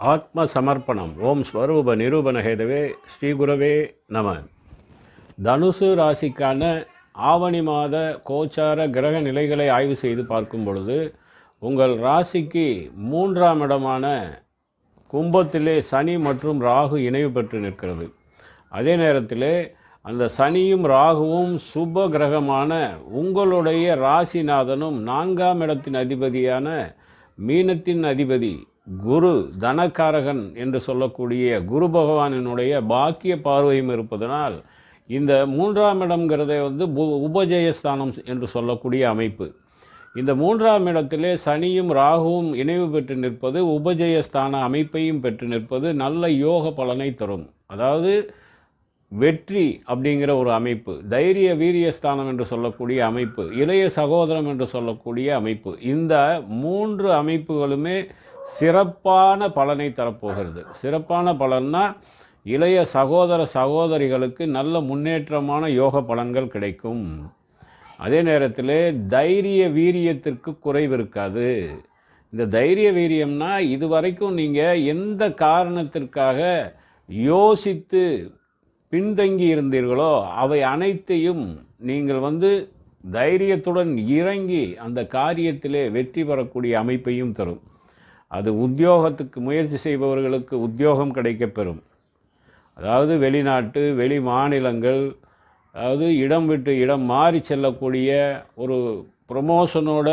ஆத்ம சமர்ப்பணம் ஓம் ஸ்வரூப நிரூபண ஹேதவே ஸ்ரீகுரவே நம. தனுசு ராசிக்கான ஆவணி மாத கோச்சார கிரக நிலைகளை ஆய்வு செய்து பார்க்கும் பொழுது உங்கள் ராசிக்கு மூன்றாம் இடமான கும்பத்திலே சனி மற்றும் ராகு இணைவு பெற்று நிற்கிறது. அதே நேரத்தில் அந்த சனியும் ராகுவும் சுப கிரகமான உங்களுடைய ராசிநாதனும் நான்காம் இடத்தின் அதிபதியான மீனத்தின் அதிபதி குரு தனக்காரகன் என்று சொல்லக்கூடிய குரு பகவானினுடைய பாக்கிய பார்வையும் இருப்பதனால் இந்த மூன்றாம் இடம்ங்கிறதை வந்து பு- உபஜயஸ்தானம் என்று சொல்லக்கூடிய அமைப்பு. இந்த மூன்றாம் இடத்திலே சனியும் ராகுவும் இணைவு பெற்று நிற்பது உபஜயஸ்தான அமைப்பையும் பெற்று நிற்பது நல்ல யோக பலனை தரும். அதாவது வெற்றி அப்படிங்கிற ஒரு அமைப்பு தைரிய வீரியஸ்தானம் என்று சொல்லக்கூடிய அமைப்பு இளைய சகோதரம் என்று சொல்லக்கூடிய அமைப்பு. இந்த மூன்று அமைப்புகளுமே சிறப்பான பலனை தரப்போகிறது. சிறப்பான பலன்னா இளைய சகோதர சகோதரிகளுக்கு நல்ல முன்னேற்றமான யோக பலன்கள் கிடைக்கும். அதே நேரத்தில் தைரிய வீரியத்திற்கு குறைவு இருக்காது. இந்த தைரிய வீரியம்னா இது வரைக்கும் நீங்கள் எந்த காரணத்திற்காக யோசித்து பின்தங்கி இருந்தீர்களோ அவை அனைத்தையும் நீங்கள் வந்து தைரியத்துடன் இறங்கி அந்த காரியத்திலே வெற்றி பெறக்கூடிய அமைப்பையும் தரும். அது உத்தியோகத்துக்கு முயற்சி செய்பவர்களுக்கு உத்தியோகம் கிடைக்கப்பெறும். அதாவது வெளிநாட்டு வெளி மாநிலங்கள் அதாவது இடம் விட்டு இடம் மாறி செல்லக்கூடிய ஒரு ப்ரொமோஷனோட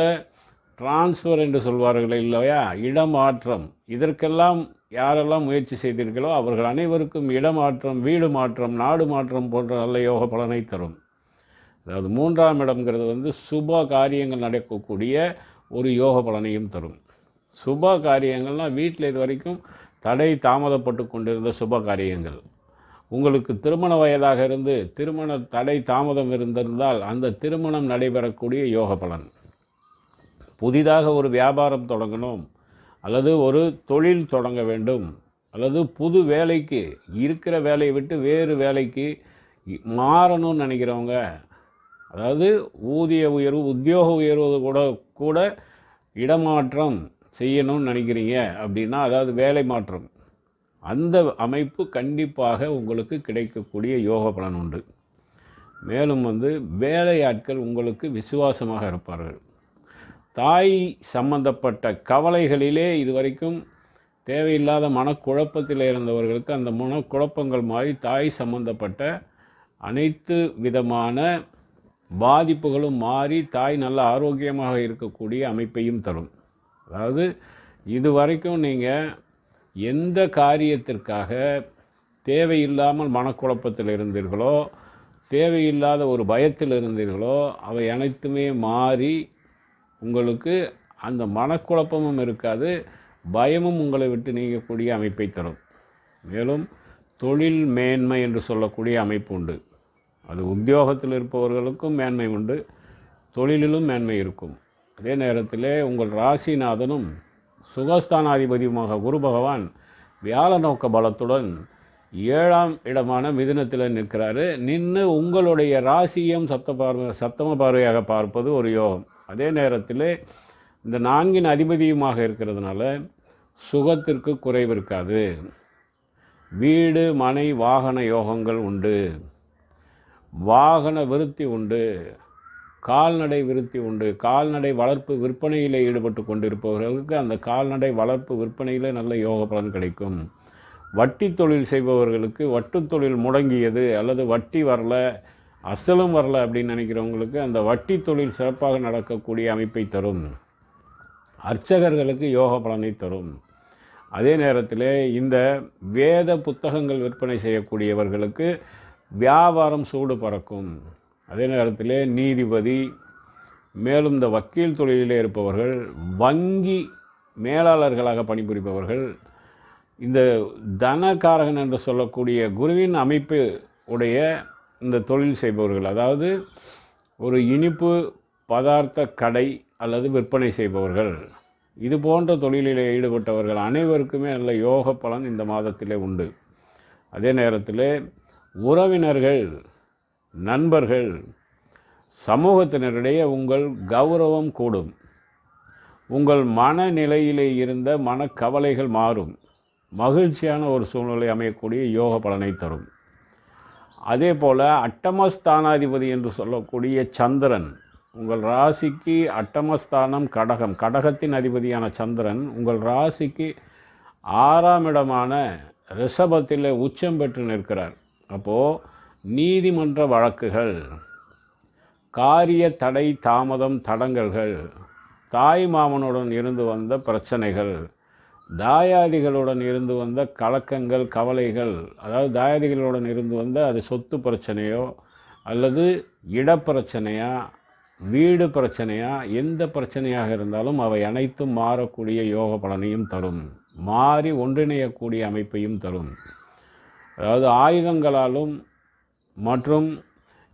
டிரான்ஸ்ஃபர் என்று சொல்வார்கள் இல்லையா? இடமாற்றம் இதற்கெல்லாம் யாரெல்லாம் முயற்சி செய்தீர்களோ அவர்கள் அனைவருக்கும் இடமாற்றம் வீடு மாற்றம் நாடு மாற்றம் போன்ற நல்ல யோக பலனை தரும். அதாவது மூன்றாம் இடம்ங்கிறது வந்து சுப காரியங்கள் நடக்கக்கூடிய ஒரு யோக பலனையும் தரும். சுப காரியங்கள்னால் வீட்டில் இது வரைக்கும் தடை தாமதப்பட்டு கொண்டிருந்த சுப காரியங்கள் உங்களுக்கு திருமண வயதாக இருந்து திருமண தடை தாமதம் இருந்திருந்தால் அந்த திருமணம் நடைபெறக்கூடிய யோக பலன். புதிதாக ஒரு வியாபாரம் தொடங்கணும் அல்லது ஒரு தொழில் தொடங்க வேண்டும் அல்லது புது வேலைக்கு இருக்கிற வேலையை விட்டு வேறு வேலைக்கு மாறணும்னு நினைக்கிறவங்க அதாவது ஊதிய உயர்வு உத்தியோக உயர்வு கூட கூட இடமாற்றம் செய்யணும்னு நினைக்கிறீங்க அப்படின்னா அதாவது வேலை மாற்றம். அந்த அமைப்பு கண்டிப்பாக உங்களுக்கு கிடைக்கக்கூடிய யோக பலன் உண்டு. மேலும் வந்து வேலையாட்கள் உங்களுக்கு விசுவாசமாக இருப்பார்கள். தாய் சம்பந்தப்பட்ட கவலைகளிலே இதுவரைக்கும் தேவையில்லாத மனக்குழப்பத்தில் இருந்தவர்களுக்கு அந்த மனக்குழப்பங்கள் மாறி தாய் சம்பந்தப்பட்ட அனைத்து விதமான பாதிப்புகளும் மாறி தாய் நல்ல ஆரோக்கியமாக இருக்கக்கூடிய அமைப்பையும் தரும். அதாவது இது வரைக்கும் நீங்கள் எந்த காரியத்திற்காக தேவையில்லாமல் மனக்குழப்பத்தில் இருந்தீர்களோ தேவையில்லாத ஒரு பயத்தில் இருந்தீர்களோ அவை அனைத்துமே மாறி உங்களுக்கு அந்த மனக்குழப்பமும் இருக்காது பயமும் உங்களை விட்டு நீங்கக்கூடிய அமைப்பை தரும். மேலும் தொழில் மேன்மை என்று சொல்லக்கூடிய அமைப்பு உண்டு. அது உத்தியோகத்தில் இருப்பவர்களுக்கும் மேன்மை உண்டு தொழிலிலும் மேன்மை இருக்கும். அதே நேரத்தில் உங்கள் ராசிநாதனும் சுகஸ்தானாதிபதியுமாக குரு பகவான் வியாழ நோக்க பலத்துடன் ஏழாம் இடமான மிதுனத்தில் நிற்கிறாரு. நின்று உங்களுடைய ராசியும் சத்த பார்வை சத்தம பார்வையாக பார்ப்பது ஒரு யோகம். அதே நேரத்தில் இந்த நான்கின் அதிபதியுமாக இருக்கிறதுனால சுகத்திற்கு குறைவு இருக்காது. வீடு மனை வாகன யோகங்கள் உண்டு. வாகன விருத்தி உண்டு. கால்நடை விருத்தி உண்டு. கால்நடை வளர்ப்பு விற்பனையில் ஈடுபட்டு கொண்டிருப்பவர்களுக்கு அந்த கால்நடை வளர்ப்பு விற்பனையில் நல்ல யோக பலன் கிடைக்கும். வட்டி தொழில் செய்பவர்களுக்கு வட்டு தொழில் முடங்கியது அல்லது வட்டி வரல அசலும் வரல அப்படின்னு நினைக்கிறவங்களுக்கு அந்த வட்டி தொழில் சிறப்பாக நடக்கக்கூடிய அமைப்பை தரும். அர்ச்சகர்களுக்கு யோக பலனை தரும். அதே நேரத்தில் இந்த வேத புத்தகங்கள் விற்பனை செய்யக்கூடியவர்களுக்கு வியாபாரம் சூடு பறக்கும். அதே நேரத்தில் நீதிபதி மேலும் இந்த வக்கீல் தொழிலில் இருப்பவர்கள் வங்கி மேலாளர்களாக பணிபுரிபவர்கள் இந்த தனகாரகன் என்று சொல்லக்கூடிய குருவின் அமைப்பு உடைய இந்த தொழில் செய்பவர்கள் அதாவது ஒரு இனிப்பு பதார்த்த கடை அல்லது விற்பனை செய்பவர்கள் இது போன்ற தொழிலில் ஈடுபட்டவர்கள் அனைவருக்குமே நல்ல யோக பலன் இந்த மாதத்திலே உண்டு. அதே நேரத்தில் உறவினர்கள் நண்பர்கள் சமூகத்தினரிடையே உங்கள் கௌரவம் கூடும். உங்கள் மனநிலையிலே இருந்த மனக்கவலைகள் மாறும். மகிழ்ச்சியான ஒரு சூழ்நிலை அமையக்கூடிய யோக பலனை தரும். அதே போல் அட்டமஸ்தானாதிபதி என்று சொல்லக்கூடிய சந்திரன் உங்கள் ராசிக்கு அட்டமஸ்தானம் கடகம் கடகத்தின் அதிபதியான சந்திரன் உங்கள் ராசிக்கு ஆறாம் இடமான ரிஷபத்தில் உச்சம் பெற்று நிற்கிறார். அப்போது நீதிமன்ற வழக்குகள் காரிய தடை தாமதம் தடங்கல்கள் தாய் மாமனுடன் இருந்து வந்த பிரச்சனைகள் தாயாதிகளுடன் இருந்து வந்த கலக்கங்கள் கவலைகள் அதாவது தாயாதிகளுடன் இருந்து வந்த அது சொத்து பிரச்சனையோ அல்லது இடப்பிரச்சனையா வீடு பிரச்சனையா எந்த பிரச்சனையாக இருந்தாலும் அவை அனைத்தும் மாறக்கூடிய யோக பலனையும் தரும். மாறி ஒன்றிணையக்கூடிய அமைப்பையும் தரும். அதாவது ஆயுதங்களாலும் மற்றும்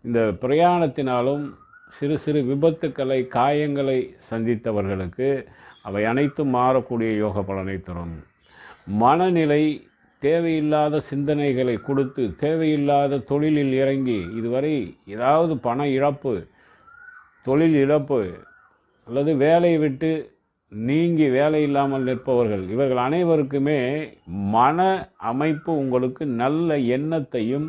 இந்த பிரயாணத்தினாலும் சிறு சிறு விபத்துக்களை காயங்களை சந்தித்தவர்களுக்கு அவை அனைத்தும் மாறக்கூடிய யோக பலனை தரும். மனநிலை தேவையில்லாத சிந்தனைகளை கொடுத்து தேவையில்லாத தொழிலில் இறங்கி இதுவரை ஏதாவது பண இழப்பு தொழில் இழப்பு அல்லது வேலையை விட்டு நீங்கி வேலை இல்லாமல் நிற்பவர்கள் இவர்கள் அனைவருக்குமே மன அமைப்பு உங்களுக்கு நல்ல எண்ணத்தையும்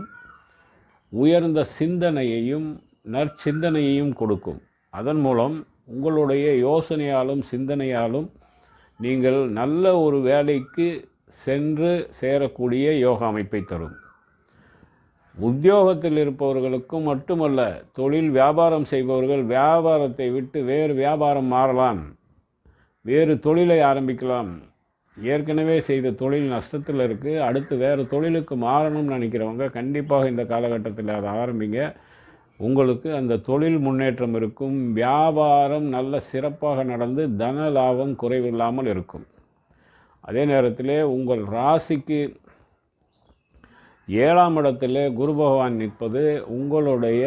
உயர்ந்த சிந்தனையையும் நற்சிந்தனையையும் கொடுக்கும். அதன் மூலம் உங்களுடைய யோசனையாலும் சிந்தனையாலும் நீங்கள் நல்ல ஒரு வேலைக்கு சென்று சேரக்கூடிய யோகா அமைப்பை தரும். உத்தியோகத்தில் இருப்பவர்களுக்கும் மட்டுமல்ல தொழில் வியாபாரம் செய்பவர்கள் வியாபாரத்தை விட்டு வேறு வியாபாரம் மாறலாம். வேறு தொழிலை ஆரம்பிக்கலாம். ஏற்கனவே செய்த தொழில் நஷ்டத்தில் இருக்குது அடுத்து வேறு தொழிலுக்கு மாறணும்னு நினைக்கிறவங்க கண்டிப்பாக இந்த காலகட்டத்தில் அதை ஆரம்பிங்க. உங்களுக்கு அந்த தொழில் முன்னேற்றம் இருக்கும். வியாபாரம் நல்ல சிறப்பாக நடந்து தன லாபம் குறைவில்லாமல் இருக்கும். அதே நேரத்தில் உங்கள் ராசிக்கு ஏழாம் இடத்துல குரு பகவான் நிற்பது உங்களுடைய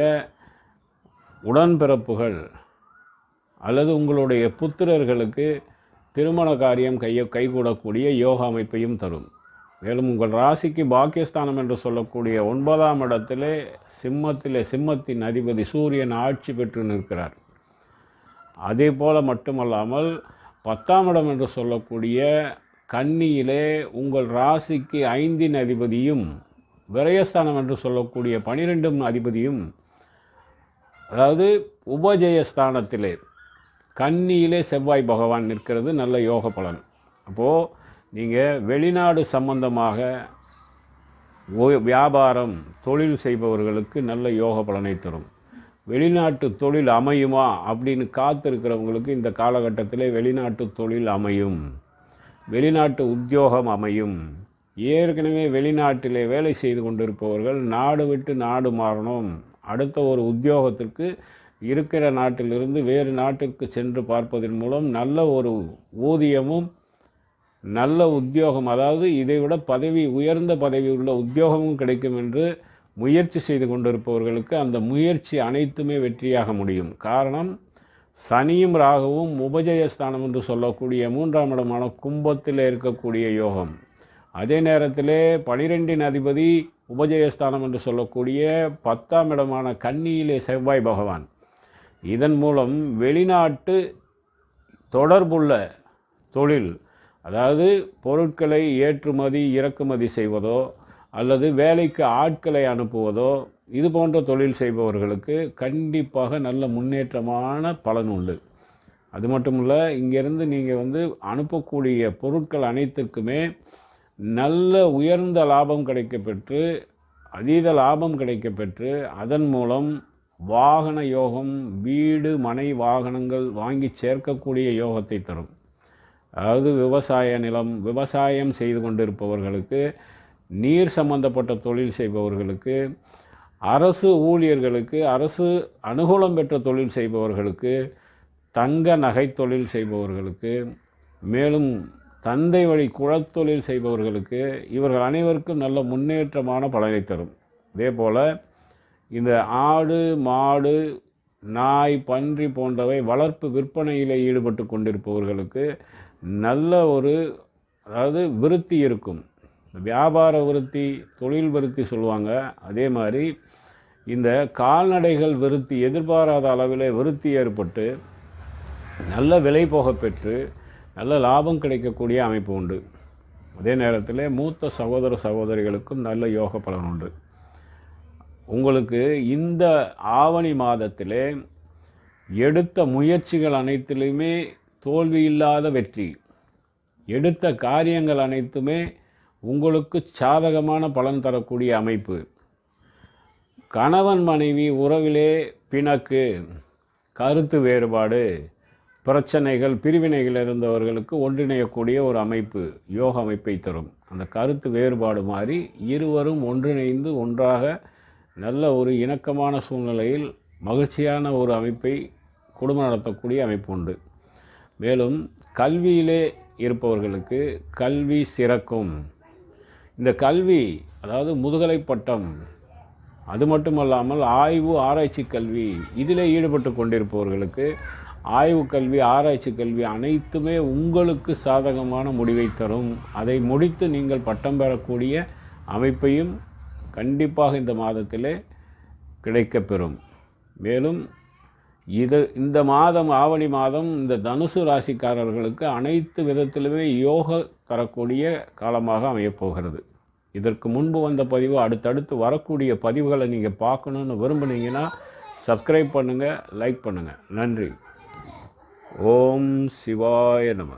உடன்பிறப்புகள் அல்லது உங்களுடைய புத்திரர்களுக்கு திருமண காரியம் கைய கைகூடக்கூடிய யோக அமைப்பையும் தரும். மேலும் உங்கள் ராசிக்கு பாக்கியஸ்தானம் என்று சொல்லக்கூடிய ஒன்பதாம் இடத்திலே சிம்மத்திலே சிம்மத்தின் அதிபதி சூரியன் ஆட்சி பெற்று நிற்கிறார். அதே போல் மட்டுமல்லாமல் பத்தாம் இடம் என்று சொல்லக்கூடிய கன்னியிலே உங்கள் ராசிக்கு ஐந்தின் அதிபதியும் விரயஸ்தானம் என்று சொல்லக்கூடிய பனிரெண்டும் அதிபதியும் அதாவது உபஜயஸ்தானத்திலே கன்னியிலே செவ்வாய் பகவான் நிற்கிறது நல்ல யோக பலன். அப்போது நீங்கள் வெளிநாடு சம்பந்தமாக வியாபாரம் தொழில் செய்பவர்களுக்கு நல்ல யோக பலனை தரும். வெளிநாட்டு தொழில் அமையுமா அப்படின்னு காத்திருக்கிறவங்களுக்கு இந்த காலகட்டத்தில் வெளிநாட்டு தொழில் அமையும். வெளிநாட்டு உத்தியோகம் அமையும். ஏற்கனவே வெளிநாட்டிலே வேலை செய்து கொண்டிருப்பவர்கள் நாடு விட்டு நாடு மாறணும். அடுத்த ஒரு உத்தியோகத்திற்கு இருக்கிற நாட்டிலிருந்து வேறு நாட்டிற்கு சென்று பார்ப்பதன் மூலம் நல்ல ஒரு ஊதியமும் நல்ல உத்தியோகம் அதாவது இதைவிட பதவி உயர்ந்த பதவி உள்ள உத்தியோகமும் கிடைக்கும் என்று முயற்சி செய்து கொண்டிருப்பவர்களுக்கு அந்த முயற்சி அனைத்துமே வெற்றியாக முடியும். காரணம் சனியும் ராகவும் உபஜயஸ்தானம் என்று சொல்லக்கூடிய மூன்றாம் இடமான கும்பத்தில் இருக்கக்கூடிய யோகம். அதே நேரத்திலே பனிரெண்டின் அதிபதி உபஜயஸ்தானம் என்று சொல்லக்கூடிய பத்தாம் இடமான கன்னியிலே செவ்வாய் பகவான். இதன் மூலம் வெளிநாட்டு தொடர்புள்ள தொழில் அதாவது பொருட்களை ஏற்றுமதி இறக்குமதி செய்வதோ அல்லது வேலைக்கு ஆட்களை அனுப்புவதோ இது போன்ற தொழில் செய்பவர்களுக்கு கண்டிப்பாக நல்ல முன்னேற்றமான பலன் உண்டு. அது மட்டும் இல்லை இங்கேருந்து நீங்கள் வந்து அனுப்பக்கூடிய பொருட்கள் அனைத்துக்குமே நல்ல உயர்ந்த லாபம் கிடைக்கப்பெற்று அதீத லாபம் கிடைக்கப்பெற்று அதன் மூலம் வாகன யோகம் வீடு மனை வாகனங்கள் வாங்கி சேர்க்கக்கூடிய யோகத்தை தரும். அதாவது விவசாய நிலம் விவசாயம் செய்து கொண்டிருப்பவர்களுக்கு நீர் சம்பந்தப்பட்ட தொழில் செய்பவர்களுக்கு அரசு ஊழியர்களுக்கு அரசு அனுகூலம் பெற்ற தொழில் செய்பவர்களுக்கு தங்க நகை தொழில் செய்பவர்களுக்கு மேலும் தந்தை வழி குழத்தொழில் செய்பவர்களுக்கு இவர்கள் அனைவருக்கும் நல்ல முன்னேற்றமான பலனை தரும். இதே போல் இந்த ஆடு மாடு நாய் பன்றி போன்றவை வளர்ப்பு விற்பனையில் ஈடுபட்டு கொண்டிருப்பவர்களுக்கு நல்ல ஒரு அதாவது விருத்தி இருக்கும். வியாபார விருத்தி தொழில் விருத்தி சொல்லுவாங்க. அதே மாதிரி இந்த கால்நடைகள் விருத்தி எதிர்பாராத அளவில் விருத்தி ஏற்பட்டு நல்ல விலை போக பெற்று நல்ல லாபம் கிடைக்கக்கூடிய அமைப்பு உண்டு. அதே நேரத்தில் மூத்த சகோதர சகோதரிகளுக்கும் நல்ல யோக பலன் உண்டு. உங்களுக்கு இந்த ஆவணி மாதத்திலே எடுத்த முயற்சிகள் அனைத்திலுமே தோல்வி இல்லாத வெற்றி. எடுத்த காரியங்கள் அனைத்துமே உங்களுக்கு சாதகமான பலன் தரக்கூடிய அமைப்பு. கணவன் மனைவி உறவிலே பிணக்கு கருத்து வேறுபாடு பிரச்சனைகள் பிரிவினைகள் இருந்தவர்களுக்கு ஒன்றிணையக்கூடிய ஒரு அமைப்பு யோக அமைப்பை தரும். அந்த கருத்து வேறுபாடு மாதிரி இருவரும் ஒன்றிணைந்து ஒன்றாக நல்ல ஒரு இணக்கமான சூழ்நிலையில் மகிழ்ச்சியான ஒரு அமைப்பை குடும்பம் நடத்தக்கூடிய அமைப்பு உண்டு. மேலும் கல்வியிலே இருப்பவர்களுக்கு கல்வி சிறக்கும். இந்த கல்வி அதாவது முதுகலை பட்டம் அது மட்டுமல்லாமல் ஆய்வு ஆராய்ச்சி கல்வி இதில் ஈடுபட்டு கொண்டிருப்பவர்களுக்கு ஆய்வு கல்வி ஆராய்ச்சி கல்வி அனைத்துமே உங்களுக்கு சாதகமான முடிவை தரும். அதை முடித்து நீங்கள் பட்டம் பெறக்கூடிய அமைப்பையும் கண்டிப்பாக இந்த மாதத்திலே கிடைக்கப்பெறும். மேலும் இது இந்த மாதம் ஆவணி மாதம் இந்த தனுசு ராசிக்காரர்களுக்கு அனைத்து விதத்திலுமே யோக தரக்கூடிய காலமாக அமையப்போகிறது. இதற்கு முன்பு வந்த பதிவு அடுத்தடுத்து வரக்கூடிய பதிவுகளை நீங்கள் பார்க்கணுன்னு விரும்புனீங்கன்னா சப்ஸ்கிரைப் பண்ணுங்கள் லைக் பண்ணுங்கள் நன்றி. ஓம் சிவாய நம.